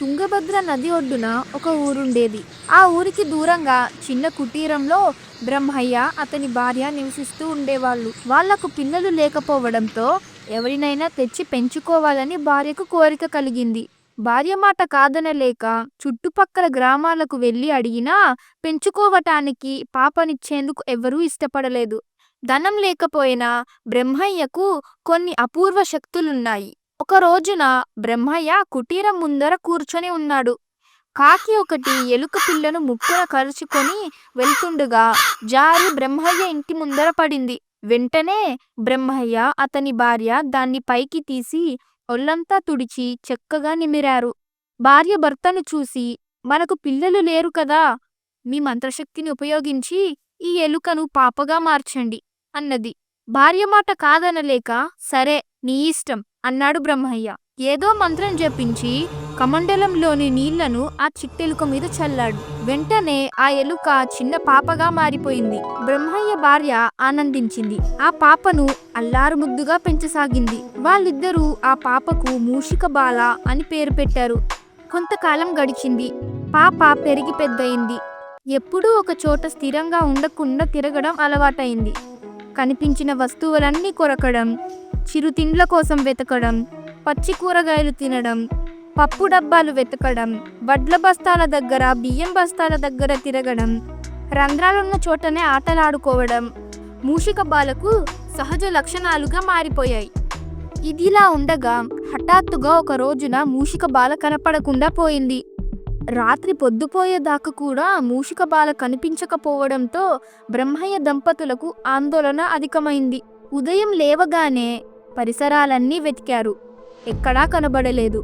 తుంగభద్ర నది ఒడ్డున ఒక ఊరుండేది. ఆ ఊరికి దూరంగా చిన్న కుటీరంలో బ్రహ్మయ్య అతని భార్య నివసిస్తూ ఉండేవాళ్ళు. వాళ్ళకు పిల్లలు లేకపోవడంతో ఎవరినైనా తెచ్చి పెంచుకోవాలని భార్యకు కోరిక కలిగింది. భార్య మాట కాదనలేక చుట్టుపక్కల గ్రామాలకు వెళ్ళి అడిగినా పెంచుకోవటానికి పాపనిచ్చేందుకు ఎవరూ ఇష్టపడలేదు. ధనం లేకపోయినా బ్రహ్మయ్యకు కొన్ని అపూర్వ శక్తులున్నాయి. ఒక రోజున బ్రహ్మయ్య కుటీరం ముందర కూర్చొని ఉన్నాడు. కాకి ఒకటి ఎలుక పిల్లను ముక్కున కరుచుకొని వెళ్తుండగా జారి బ్రహ్మయ్య ఇంటి ముందర పడింది. వెంటనే బ్రహ్మయ్య అతని భార్య దాన్ని పైకి తీసి ఒళ్ళంతా తుడిచి చెక్కగా నిమిరారు. భార్య భర్తను చూసి మనకు పిల్లలు లేరు కదా మీ మంత్రశక్తిని ఉపయోగించి ఈ ఎలుకను పాపగా మార్చండి అన్నది. భార్య మాట కాదనలేక సరే నీ ఇష్టం అన్నాడు బ్రహ్మయ్య. ఏదో మంత్రం జపించి కమండలంలోని నీళ్ళను ఆ చిట్టెలుక మీద చల్లాడు. వెంటనే ఆ ఎలుక చిన్న పాపగా మారిపోయింది. బ్రహ్మయ్య భార్య ఆనందించింది. ఆ పాపను అల్లారు ముద్దుగా పెంచసాగింది. వాళ్ళిద్దరూ ఆ పాపకు మూషిక బాల అని పేరు పెట్టారు. కొంతకాలం గడిచింది. పాప పెరిగి పెద్దయింది. ఎప్పుడూ ఒక చోట స్థిరంగా ఉండకుండా తిరగడం అలవాటైంది. కనిపించిన వస్తువులన్నీ కొరకడం చిరుతిండ్ల కోసం వెతకడం పచ్చి కూరగాయలు తినడం పప్పు డబ్బాలు వెతకడం వడ్ల బస్తాల దగ్గర బియ్యం బస్తాల దగ్గర తిరగడం రంధ్రాలున్న చోటనే ఆటలాడుకోవడం మూషిక బాలకు సహజ లక్షణాలుగా మారిపోయాయి. ఇదిలా ఉండగా హఠాత్తుగా ఒక రోజున మూషిక బాల కనపడకుండా పోయింది. రాత్రి పొద్దుపోయేదాకా కూడా మూషిక బాల కనిపించకపోవడంతో బ్రహ్మయ్య దంపతులకు ఆందోళన అధికమైంది. ఉదయం లేవగానే పరిసరాలన్నీ వెతికారు. ఎక్కడా కనబడలేదు.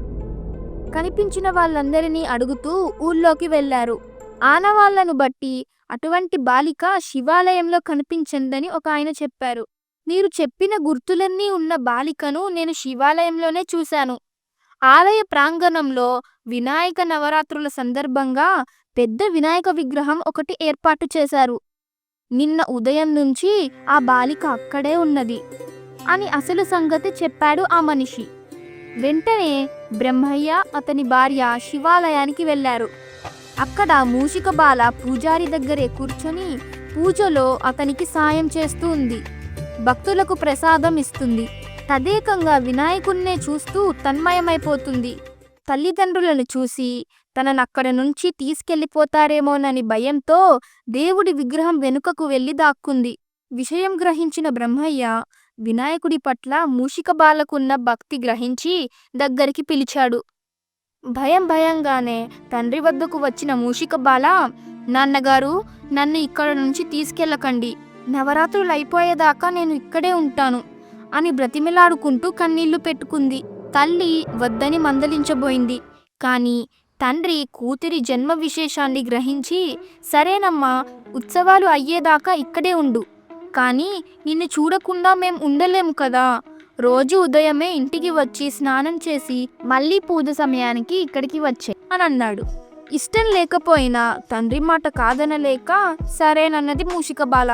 కనిపించిన వాళ్ళందరినీ అడుగుతూ ఊళ్ళోకి వెళ్ళారు ఆనవాళ్ళను బట్టి అటువంటి బాలిక శివాలయంలో కనిపించిందని ఒక ఆయన చెప్పారు. మీరు చెప్పిన గుర్తులన్నీ ఉన్న బాలికను నేను శివాలయంలోనే చూశాను. ఆలయ ప్రాంగణంలో వినాయక నవరాత్రుల సందర్భంగా పెద్ద వినాయక విగ్రహం ఒకటి ఏర్పాటు చేశారు. నిన్న ఉదయం నుంచి ఆ బాలిక అక్కడే ఉన్నది. అని అసలు సంగతి చెప్పాడు ఆ మనిషి. వెంటనే బ్రహ్మయ్య అతని భార్య శివాలయానికి వెళ్ళారు. అక్కడ మూషిక బాల పూజారి దగ్గరే కూర్చొని పూజలో అతనికి సాయం చేస్తూ ఉంది. భక్తులకు ప్రసాదం ఇస్తుంది. తదేకంగా వినాయకున్నే చూస్తూ తన్మయమైపోతుంది. తల్లిదండ్రులను చూసి తనను అక్కడ నుంచి తీసుకెళ్ళిపోతారేమోనని భయంతో దేవుడి విగ్రహం వెనుకకు వెళ్ళి దాక్కుంది. విషయం గ్రహించిన బ్రహ్మయ్య వినాయకుడి పట్ల మూషిక బాలకున్న భక్తి గ్రహించి దగ్గరికి పిలిచాడు. భయం భయంగానే తండ్రి వద్దకు వచ్చిన మూషిక బాల నాన్నగారు నన్ను ఇక్కడ నుంచి తీసుకెళ్ళకండి. నవరాత్రులు అయిపోయేదాకా నేను ఇక్కడే ఉంటాను అని బ్రతిమిలాడుకుంటూ కన్నీళ్ళు పెట్టుకుంది. తల్లి వద్దని మందలించబోయింది. కానీ తండ్రి కూతురి జన్మ విశేషాన్ని గ్రహించి సరేనమ్మా ఉత్సవాలు అయ్యేదాకా ఇక్కడే ఉండు. కానీ నిన్ను చూడకుండా మేం ఉండలేము కదా. రోజు ఉదయమే ఇంటికి వచ్చి స్నానం చేసి మళ్ళీ పూజ సమయానికి ఇక్కడికి వచ్చే అని అన్నాడు ఇష్టం లేకపోయినా తండ్రి మాట కాదనలేక సరేనన్నది మూషికబాల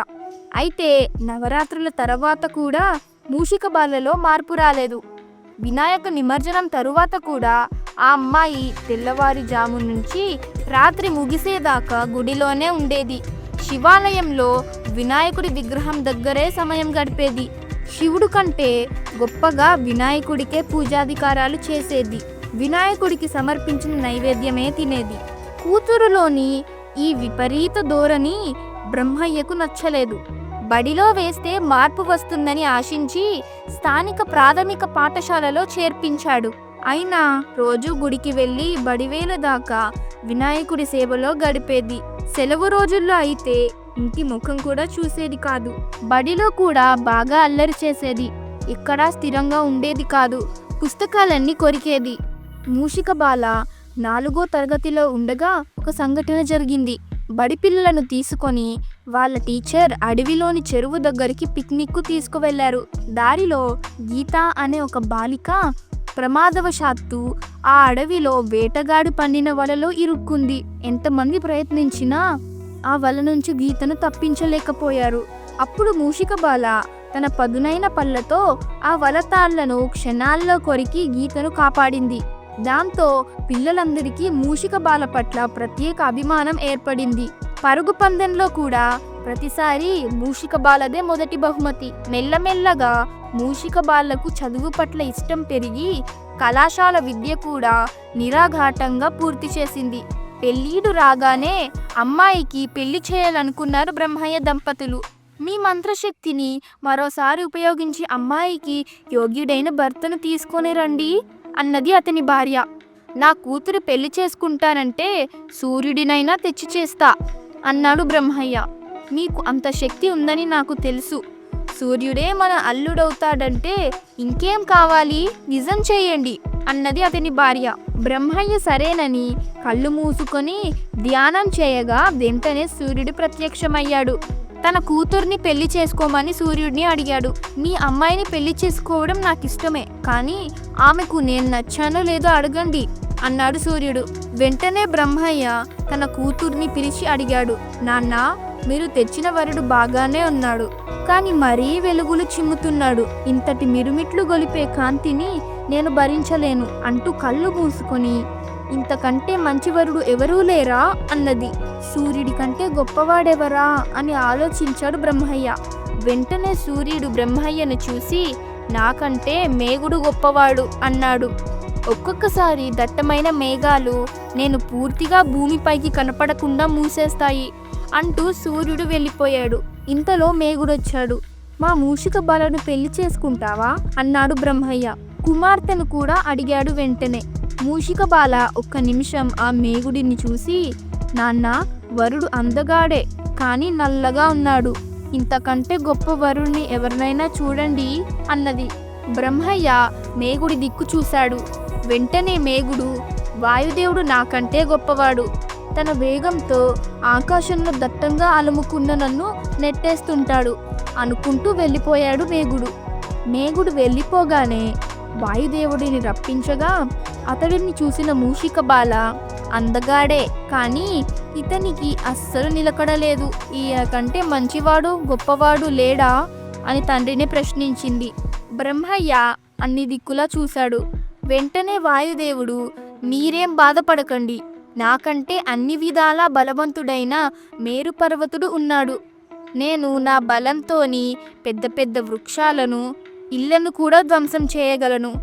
అయితే నవరాత్రుల తర్వాత కూడా మూషికబాలలో మార్పు రాలేదు. వినాయక నిమజ్జనం తరువాత కూడా ఆ అమ్మాయి తెల్లవారుజాము నుంచి రాత్రి ముగిసేదాకా గుడిలోనే ఉండేది. శివాలయంలో వినాయకుడి విగ్రహం దగ్గరే సమయం గడిపేది. శివుడు కంటే గొప్పగా వినాయకుడికే పూజాధికారాలు చేసేది. వినాయకుడికి సమర్పించిన నైవేద్యమే తినేది. కూతురులోని ఈ విపరీత ధోరణి బ్రహ్మయ్యకు నచ్చలేదు. బడిలో వేస్తే మార్పు వస్తుందని ఆశించి స్థానిక ప్రాథమిక పాఠశాలలో చేర్పించాడు. అయినా రోజు గుడికి వెళ్ళి బడివేల దాకా వినాయకుడి సేవలో గడిపేది. సెలవు రోజుల్లో అయితే ఇంటి ముఖం కూడా చూసేది కాదు. బడిలో కూడా బాగా అల్లరి చేసేది. ఎక్కడా స్థిరంగా ఉండేది కాదు. పుస్తకాలన్నీ కొరికేది. మూషిక బాల నాలుగో తరగతిలో ఉండగా ఒక సంఘటన జరిగింది. బడి పిల్లలను తీసుకొని వాళ్ళ టీచర్ అడవిలోని చెరువు దగ్గరికి పిక్నిక్కు తీసుకువెళ్ళారు దారిలో గీత అనే ఒక బాలిక ప్రమాదవశాత్తు ఆ అడవిలో వేటగాడు పండిన వలలో ఇరుక్కుంది. ఎంతమంది ప్రయత్నించినా ఆ వల నుంచి గీతను తప్పించలేకపోయారు. అప్పుడు మూషికబాల తన పదునైన పళ్ళతో ఆ వలతాళ్ళను క్షణాల్లో కొరికి గీతను కాపాడింది. దాంతో పిల్లలందరికీ మూషిక బాల పట్ల ప్రత్యేక అభిమానం ఏర్పడింది. పరుగు పందెంలో కూడా ప్రతిసారి మూషిక బాలదే మొదటి బహుమతి. మెల్లమెల్లగా మూషిక బాళ్ళకు చదువు పట్ల ఇష్టం పెరిగి కళాశాల విద్య కూడా నిరాఘాటంగా పూర్తి చేసింది. పెళ్ళీడు రాగానే అమ్మాయికి పెళ్ళి చేయాలనుకున్నారు బ్రహ్మయ్య దంపతులు. మీ మంత్రశక్తిని మరోసారి ఉపయోగించి అమ్మాయికి యోగ్యుడైన భర్తను తీసుకొని రండి అన్నది అతని భార్య. నా కూతురు పెళ్ళి చేసుకుంటానంటే సూర్యుడినైనా తెచ్చి చేస్తా అన్నాడు బ్రహ్మయ్య. మీకు అంత శక్తి ఉందని నాకు తెలుసు. సూర్యుడే మన అల్లుడవుతాడంటే ఇంకేం కావాలి? నిజం చేయండి అన్నది అతని భార్య. బ్రహ్మయ్య సరేనని కళ్ళు మూసుకొని ధ్యానం చేయగా వెంటనే సూర్యుడు ప్రత్యక్షమయ్యాడు. తన కూతుర్ని పెళ్ళి చేసుకోమని సూర్యుడిని అడిగాడు. మీ అమ్మాయిని పెళ్ళి చేసుకోవడం నాకు ఇష్టమే కానీ ఆమెకు నేను నచ్చానో లేదో అడగండి అన్నాడు సూర్యుడు. వెంటనే బ్రహ్మయ్య తన కూతుర్ని పిలిచి అడిగాడు. నాన్న మీరు తెచ్చిన వరుడు బాగానే ఉన్నాడు. కానీ మరీ వెలుగులు చిమ్ముతున్నాడు. ఇంతటి మిరుమిట్లు గొలిపే కాంతిని నేను భరించలేను అంటూ కళ్ళు మూసుకొని ఇంతకంటే మంచివరుడు ఎవరూ లేరా? అన్నది. సూర్యుడి కంటే గొప్పవాడెవరా? అని ఆలోచించాడు బ్రహ్మయ్య. వెంటనే సూర్యుడు బ్రహ్మయ్యను చూసి నాకంటే మేగుడు గొప్పవాడు అన్నాడు. ఒక్కొక్కసారి దట్టమైన మేఘాలు నేను పూర్తిగా భూమిపైకి కనపడకుండా మూసేస్తాయి. అంటూ సూర్యుడు వెళ్ళిపోయాడు. ఇంతలో మేగుడొచ్చాడు మా మూషిక బాలను పెళ్ళి చేసుకుంటావా? అన్నాడు బ్రహ్మయ్య. కుమార్తెను కూడా అడిగాడు వెంటనే. మూషిక బాల ఒక్క నిమిషం ఆ మేగుడిని చూసి నాన్న వరుడు అందగాడే కానీ నల్లగా ఉన్నాడు. ఇంతకంటే గొప్ప వరుణ్ణి ఎవరినైనా చూడండి అన్నది. బ్రహ్మయ్య మేగుడి దిక్కు చూశాడు. వెంటనే మేగుడు వాయుదేవుడు నాకంటే గొప్పవాడు. తన వేగంతో ఆకాశంలో దట్టంగా అలుముకున్న నన్ను నెట్టేస్తుంటాడు అనుకుంటూ వెళ్ళిపోయాడు మేగుడు. మేగుడు వెళ్ళిపోగానే వాయుదేవుడిని రప్పించగా అతడిని చూసిన మూషిక బాల అందగాడే కానీ ఇతనికి అస్సలు నిలకడలేదు. ఈయన కంటే మంచివాడు గొప్పవాడు లేడా అని తండ్రిని ప్రశ్నించింది. బ్రహ్మయ్య అన్ని దిక్కులా చూశాడు. వెంటనే వాయుదేవుడు మీరేం బాధపడకండి. నాకంటే అన్ని విధాలా బలవంతుడైన మేరుపర్వతుడు ఉన్నాడు. నేను నా బలంతోని పెద్ద పెద్ద వృక్షాలను ఇళ్ళను కూడా ధ్వంసం చేయగలను.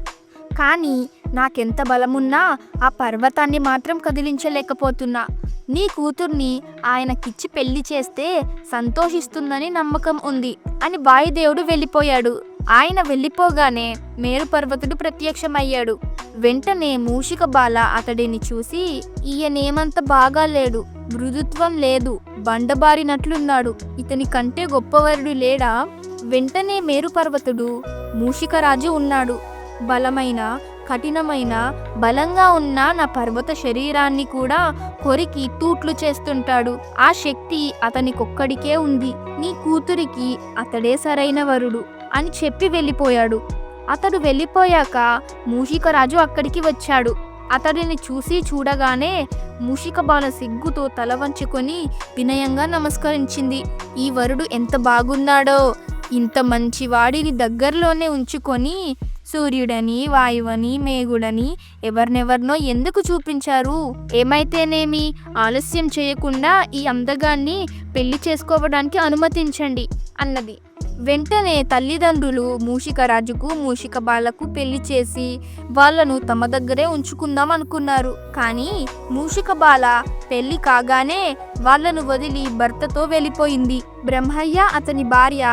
కానీ నాకెంత బలమున్నా ఆ పర్వతాన్ని మాత్రం కదిలించలేకపోతున్నా. నీ కూతుర్ని ఆయనకిచ్చి పెళ్ళి చేస్తే సంతోషిస్తుందని నమ్మకం ఉంది అని వాయుదేవుడు వెళ్ళిపోయాడు. ఆయన వెళ్ళిపోగానే మేరుపర్వతుడు ప్రత్యక్షమయ్యాడు. వెంటనే మూషిక బాల అతడిని చూసి ఈయనేమంత బాగా లేడు మృదుత్వం లేదు బండబారినట్లున్నాడు ఇతని కంటే గొప్పవరుడు లేడా వెంటనే మేరుపర్వతుడు మూషికరాజు ఉన్నాడు. బలమైన కఠినమైన బలంగా ఉన్న నా పర్వత శరీరాన్ని కూడా కొరికి తూట్లు చేస్తుంటాడు. ఆ శక్తి అతనికొక్కడికే ఉంది. నీ కూతురికి అతడే సరైన వరుడు. అని చెప్పి వెళ్ళిపోయాడు. అతడు వెళ్ళిపోయాక మూషికరాజు అక్కడికి వచ్చాడు. అతడిని చూసి చూడగానే మూషిక బాల సిగ్గుతో తల వంచుకొని వినయంగా నమస్కరించింది. ఈ వరుడు ఎంత బాగున్నాడో ఇంత మంచి వాడిని దగ్గరలోనే ఉంచుకొని సూర్యుడని వాయువని మేఘుడని ఎవరినెవరినో ఎందుకు చూపించారు? ఏమైతేనేమి? ఆలస్యం చేయకుండా ఈ అందగాన్ని పెళ్ళి చేసుకోవడానికి అనుమతించండి అన్నది. వెంటనే తల్లిదండ్రులు మూషిక రాజుకు మూషిక బాలకు పెళ్ళి చేసి వాళ్ళను తమ దగ్గరే ఉంచుకుందాం అనుకున్నారు. కానీ మూషిక బాల పెళ్ళి కాగానే వాళ్ళను వదిలి భర్తతో వెళ్ళిపోయింది. బ్రహ్మయ్య అతని భార్య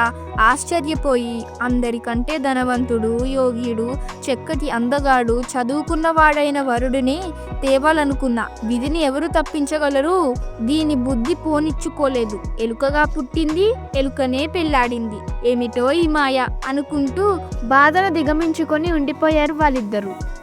ఆశ్చర్యపోయి అందరికంటే ధనవంతుడు యోగియుడు చక్కటి అందగాడు చదువుకున్నవాడైన వరుడిని తేవాలనుకున్న. విధిని ఎవరు తప్పించగలరు? దీని బుద్ధి పోనిచ్చుకోలేదు. ఎలుకగా పుట్టింది ఎలుకనే పెళ్ళాడింది. ఏమిటో ఈ మాయ అనుకుంటూ బాధను దిగమించుకొని ఉండిపోయారు వాళ్ళిద్దరూ.